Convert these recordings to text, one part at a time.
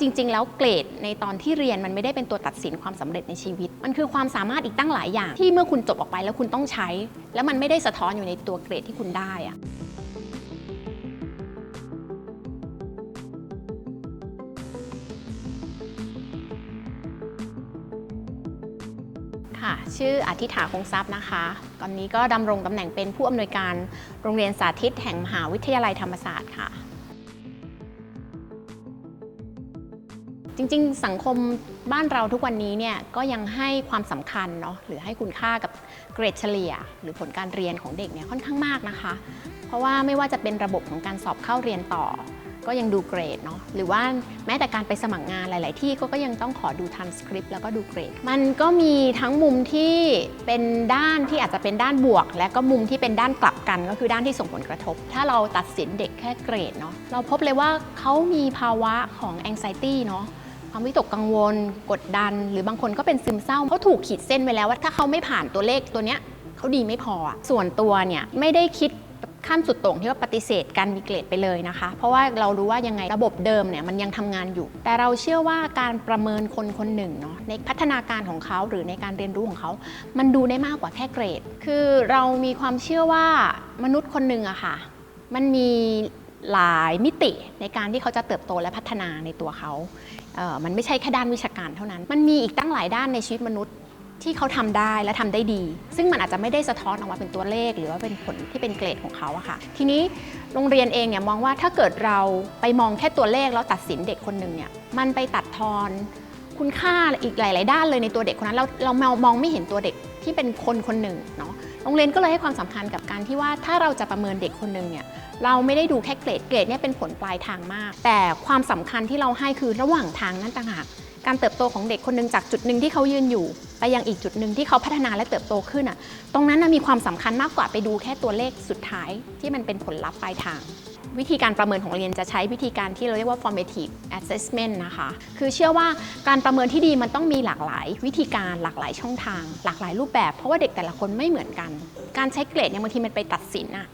จริง ๆ แล้วเกรดในตอนที่เรียนมันไม่ได้เป็นตัวตัดสินความสำเร็จในชีวิต มันคือความสามารถอีกตั้งหลายอย่าง ที่เมื่อคุณจบออกไปแล้วคุณต้องใช้ แล้วมันไม่ได้สะท้อนอยู่ในตัวเกรดที่คุณได้อะค่ะ ชื่ออธิฐาคงทรัพย์นะคะ ตอนนี้ก็ดำรงตำแหน่งเป็นผู้อำนวยการโรงเรียนสาธิตแห่งมหาวิทยาลัยธรรมศาสตร์ค่ะ จริงๆ สังคมบ้านเราทุกวันนี้เนี่ยก็ยังให้ความสำคัญเนาะหรือให้คุณค่ากับเกรดเฉลี่ย หรือผลการเรียนของเด็กเนี่ยค่อนข้างมากนะคะ เพราะว่าไม่ว่าจะเป็นระบบของการสอบเข้าเรียนต่อ ก็ยังดูเกรดเนาะหรือว่าแม้แต่การไปสมัครงานหลาย ๆ ที่ก็ก็ยังต้องขอดูทันสคริปต์แล้วก็ดูเกรด มันก็มีทั้งมุมที่เป็นด้านที่อาจจะเป็นด้านบวก และก็มุมที่เป็นด้านกลับกัน ก็คือด้านที่ส่งผลกระทบ ถ้าเราตัดสินเด็กแค่เกรดเนาะเราพบเลยว่าเขามีภาวะของ anxiety เนาะ ความวิตกกังวล กดดัน หรือบางคนก็เป็นซึมเศร้าเขาถูกขีดเส้นไว้แล้วว่าถ้าเขาไม่ผ่านตัวเลขตัวเนี้ยเขาดีไม่พอ ส่วนตัวเนี่ยไม่ได้คิดขั้นสุดโต่งที่ว่าปฏิเสธการมีเกรดไปเลยนะคะ เพราะว่าเรารู้ว่ายังไงระบบเดิมเนี่ยมันยังทำงานอยู่ แต่เราเชื่อว่าการประเมินคนคนหนึ่งเนาะในพัฒนาการของเขาหรือในการเรียนรู้ของเขา มันดูได้มากกว่าแค่เกรด คือเรามีความเชื่อว่ามนุษย์คนหนึ่งอะค่ะ มันมีหลายมิติในการที่เขาจะเติบโตและพัฒนาในตัวเขา มันไม่ใช่แค่ด้านวิชาการเท่านั้น มันมีอีกตั้งหลายด้านในชีวิตมนุษย์ที่เขาทำได้และทำได้ดี ซึ่งมันอาจจะไม่ได้สะท้อนออกมาเป็นตัวเลข หรือว่าเป็นผลที่เป็นเกรดของเขาอะค่ะ ทีนี้โรงเรียนเองเนี่ยมองว่าถ้าเกิดเราไปมองแค่ตัวเลขแล้วตัดสินเด็กคนหนึ่งเนี่ยมันไปตัดทอนคุณค่าอีกหลาย ๆ ด้านเลยในตัวเด็กคนนั้นเราเรามองมองไม่เห็นตัวเด็กที่เป็นคนคนหนึ่งเนาะ โรงเรียนก็เลยให้ความสำคัญกับการที่ว่าถ้าเราจะประเมินเด็กคนหนึ่งเนี่ยเราไม่ได้ดูแค่เกรดเกรดเนี่ยเป็นผลปลายทางมาก แต่ความสำคัญที่เราให้คือระหว่างทางนั้นต่างหากการเติบโตของเด็กคนหนึ่งจากจุดหนึ่งที่เขายืนอยู่ ไปยังอีกจุดหนึ่งที่เขาพัฒนาและเติบโตขึ้นอะตรงนั้นมีความสำคัญมากกว่าไปดูแค่ตัวเลขสุดท้ายที่มันเป็นผลลัพธ์ปลายทาง วิธีการประเมินของเรียนจะใช้วิธีการที่เราเรียกว่า formative assessment นะคะ คือเชื่อว่าการประเมินที่ดีมันต้องมีหลากหลาย วิธีการหลากหลายช่องทาง หลากหลายรูปแบบ เพราะว่าเด็กแต่ละคนไม่เหมือนกัน การใช้เกรดเนี่ยบางทีมันไปตัดสินอะ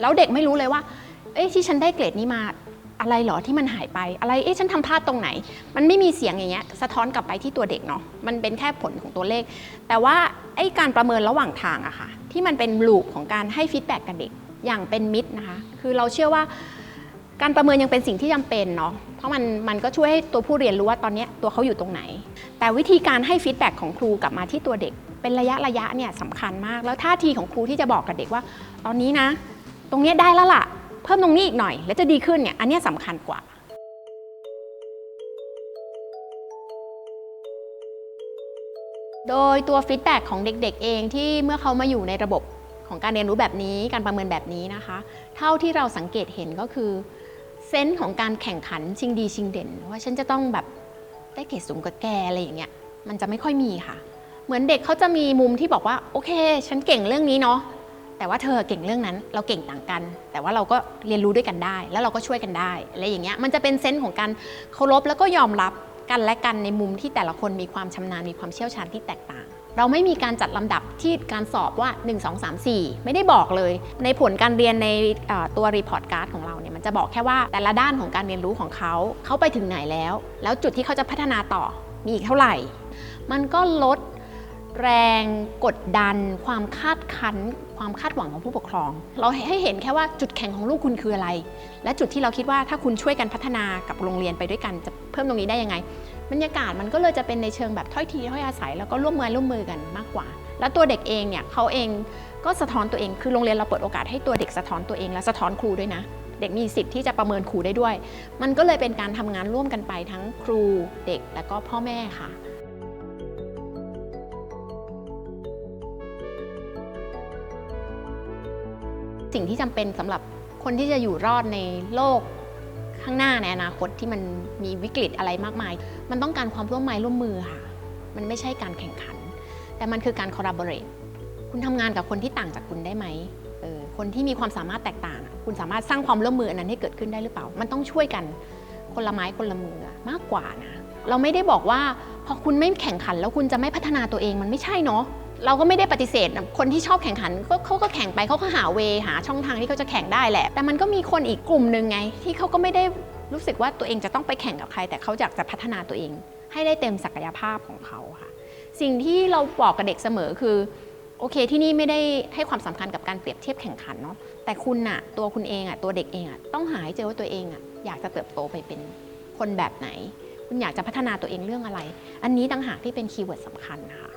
แล้วเด็กไม่รู้เลยว่า เอ้ยที่ฉันได้เกรดนี้มาอะไรหรอที่มันหายไปอะไรเอ้ยฉันทำพลาดตรงไหน มันไม่มีเสียงอย่างเงี้ยสะท้อนกลับไปที่ตัวเด็กเนาะมันเป็นแค่ผลของตัวเลข แต่ว่าไอ้การประเมินระหว่างทางอะค่ะที่มันเป็นลูปของการให้ฟีดแบ็กกับเด็ก อย่างเป็นมิตรนะคะ คือเราเชื่อว่าการประเมินยังเป็นสิ่งที่จำเป็นเนาะ เพราะมันมันก็ช่วยให้ตัวผู้เรียนรู้ว่าตอนนี้ตัวเขาอยู่ตรงไหน แต่วิธีการให้ฟีดแบ็กของครูกลับมาที่ตัวเด็ก เป็นระยะระยะเนี่ยสำคัญมาก แล้วท่าทีของครูที่จะบอกกับเด็กว่า ตอนนี้นะ ตรงเนี้ยได้แล้วล่ะ เพิ่มตรงนี้อีกหน่อย แล้วจะดีขึ้นเนี่ย อันเนี้ยสำคัญกว่าโดยตัวฟีดแบ็กของเด็กๆเองที่เมื่อเขามาอยู่ในระบบ ของการเรียนรู้แบบนี้การประเมินแบบนี้นะคะ เท่าที่เราสังเกตเห็นก็คือเซนส์ของการแข่งขันชิงดีชิงเด่น ว่าฉันจะต้องแบบได้เกรดสูงกว่าแกอะไรอย่างเงี้ยมันจะไม่ค่อยมีค่ะ เหมือนเด็กเขาจะมีมุมที่บอกว่าโอเค ฉันเก่งเรื่องนี้เนาะแต่ว่าเธอเก่งเรื่องนั้นเราเก่งต่างกัน แต่ว่าเราก็เรียนรู้ด้วยกันได้ แล้วเราก็ช่วยกันได้อะไรอย่างเงี้ยมันจะเป็นเซนส์ของการเคารพแล้วก็ยอมรับกันและกันในมุมที่แต่ละคนมีความชำนาญมีความเชี่ยวชาญที่แตกต่าง เราไม่มีการจัดลำดับที่การสอบว่า 1 2 3 4 ไม่ได้บอกเลย ในผลการเรียนในตัวรีพอร์ตการ์ดของเราเนี่ยมันจะบอกแค่ว่าแต่ละด้านของการเรียนรู้ของเขาเขาไปถึงไหนแล้ว แล้วจุดที่เขาจะพัฒนาต่อมีอีกเท่าไหร่ มันก็ลดแรงกดดัน ความคาดคั้น ความคาดหวังของผู้ปกครอง เราให้เห็นแค่ว่าจุดแข็งของลูกคุณคืออะไร และจุดที่เราคิดว่าถ้าคุณช่วยกันพัฒนากับโรงเรียนไปด้วยกันจะเพิ่มตรงนี้ได้ยังไง บรรยากาศมันก็เลยจะเป็นในเชิงแบบถ้อยทีถ้อยอาศัย แล้วก็ร่วมมือร่วมมือกันมากกว่า แล้วตัวเด็กเองเนี่ยเขาเองก็สะท้อนตัวเอง คือโรงเรียนเราเปิดโอกาสให้ตัวเด็กสะท้อนตัวเองและสะท้อนครูด้วยนะ เด็กมีสิทธิ์ที่จะประเมินครูได้ด้วย มันก็เลยเป็นการทำงานร่วมกันไปทั้งครูเด็กและก็พ่อแม่ค่ะสิ่งที่จำเป็นสำหรับคนที่จะอยู่รอดในโลก ข้างหน้าในอนาคตที่มันมีวิกฤตอะไรมากมาย มันต้องการความร่วมไม้ร่วมมือค่ะ มันไม่ใช่การแข่งขัน แต่มันคือการ collaborate คุณทำงานกับคนที่ต่างจากคุณได้ไหมเออคนที่มีความสามารถแตกต่าง คุณสามารถสร้างความร่วมมืออันนั้นให้เกิดขึ้นได้หรือเปล่า มันต้องช่วยกันคนละไม้คนละมือมากกว่านะ เราไม่ได้บอกว่าพอคุณไม่แข่งขันแล้วคุณจะไม่พัฒนาตัวเองมันไม่ใช่เนาะ เราก็ไม่ได้ปฏิเสธนะคนที่ชอบแข่งขันก็เขาก็แข่งไปเขาก็หาเวหาช่องทางที่เขาจะแข่งได้แหละ แต่มันก็มีคนอีกกลุ่มหนึ่งไง ที่เขาก็ไม่ได้รู้สึกว่าตัวเองจะต้องไปแข่งกับใคร แต่เขาอยากจะพัฒนาตัวเอง ให้ได้เต็มศักยภาพของเขาค่ะ สิ่งที่เราบอกกับเด็กเสมอคือโอเคที่นี่ไม่ได้ให้ความสำคัญกับการเปรียบเทียบแข่งขันเนาะแต่คุณน่ะตัวคุณเองอะตัวเด็กเองอะต้องหาให้เจอว่าตัวเองอะอยากจะเติบโตไปเป็นคนแบบไหน คุณอยากจะพัฒนาตัวเองเรื่องอะไร อันนี้ต่างหากที่เป็นคีย์เวิร์ดสำคัญนะคะ